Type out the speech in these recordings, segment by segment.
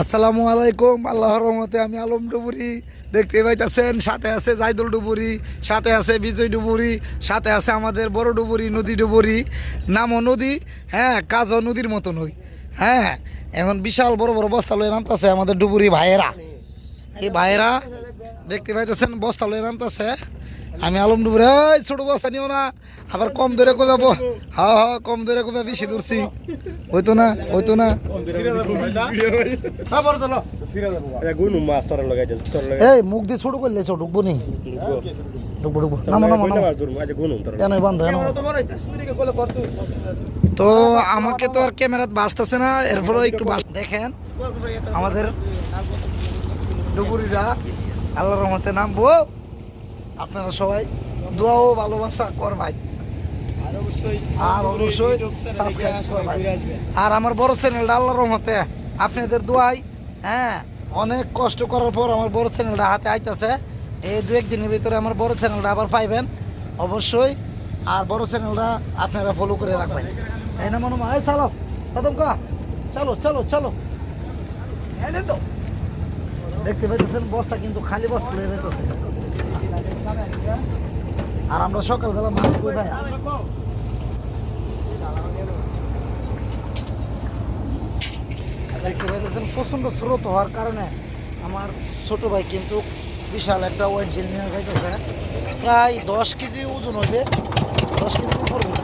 আসসালামু আলাইকুম, আল্লাহর রহমতে আমি আলম ডুবুরি, দেখতে পাইতেছেন, সাথে আছে জাইদুল ডুবুরি, সাথে আছে বিজয় ডুবুরি, সাথে আছে আমাদের বড় ডুবুরি, নদী ডুবুরি, নামও নদী হ্যাঁ কাজও নদীর মতন হই হ্যাঁ এখন বিশাল বড় বড় বস্তা লয়ে নামতেছে আমাদের ডুবুরি ভাইয়েরা। এই ভাইয়েরা, দেখতে পাইতেছেন, বস্তা লয়ে নামতেছে। আমি আলম ডুবুরি, এই ছোট বস্তা নিও না, আবার কম দূরে কবে হ্যাঁ হ্যাঁ কম দূরে কবে, বেশি দূরছি হইতো না হইতো না। লাগাই এই মুখ দিয়ে ছোট করলে ছোট ঢুকবো নি। ঢুকবো ঢুকবো। নামো নামো নামো। আজ গুনু তোরা কেন বন্ধ তো আমাকে তো আর ক্যামেরাত বাসতেছে না এরপরে একটু বাস দেখেন আমাদের ডুবুরিরা আল্লাহর রহমতে নামবো। আপনারা সবাই দোয়া ও ভালোবাসা করবাই আর অবশ্যই আর আমার বড় চ্যানেলটা আল্লাহর রহমতে আপনাদের দোয়াই হ্যাঁ অনেক কষ্ট করার পর আমার বড় চ্যানেলটা হাতে আইতাছে। এই দু একদিনের ভিতরে আমার বড় চ্যানেলটা আবার পাইবেন অবশ্যই। আর বড় চ্যানেলটা আপনারা ফলো করে রাখবেন। এই না মনে হয় চালো সাদম কা চলো চলো চলো। এনে তো। দেখতে পাইতেছেন বস্তা কিন্তু খালি বস্তা আর আমরা সকালবেলা মাছ ভাই? দেখতে প্রচণ্ড স্রোত হওয়ার কারণে আমার ছোট ভাই কিন্তু বিশাল একটা ওয়েট জেল নিয়ে যাইতেছে। প্রায় দশ কেজি ওজন হইবে, দশ কেজি উপর হবে।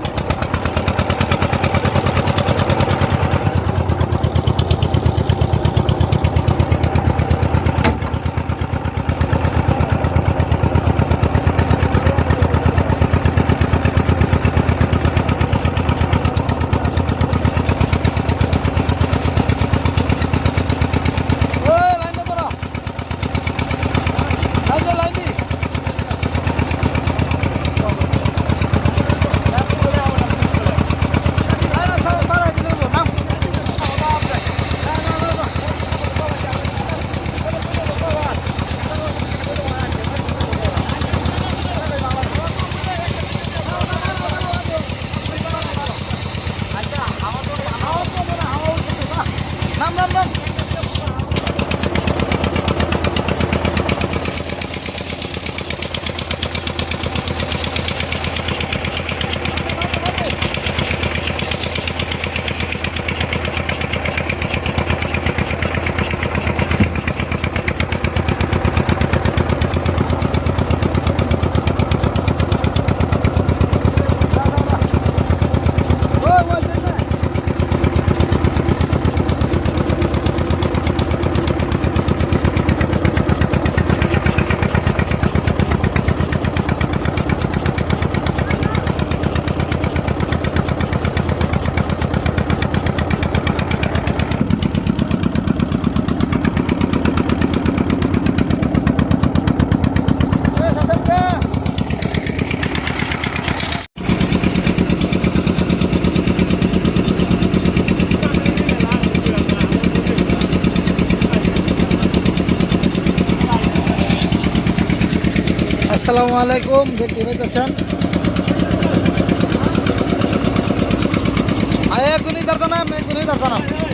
ওই, লাইন দে তোরা। লাইন দে, লাইন দি। না, না, সারা, সারা, এদিকে নেব, নাম। নাম নাম নাম ওই ওই দেখ না ওই সাথে কে আসসালামু আলাইকুম দেখতে পাইতেছেন? আয় মে দাঁড়ানো দাদা দাঁড়ানো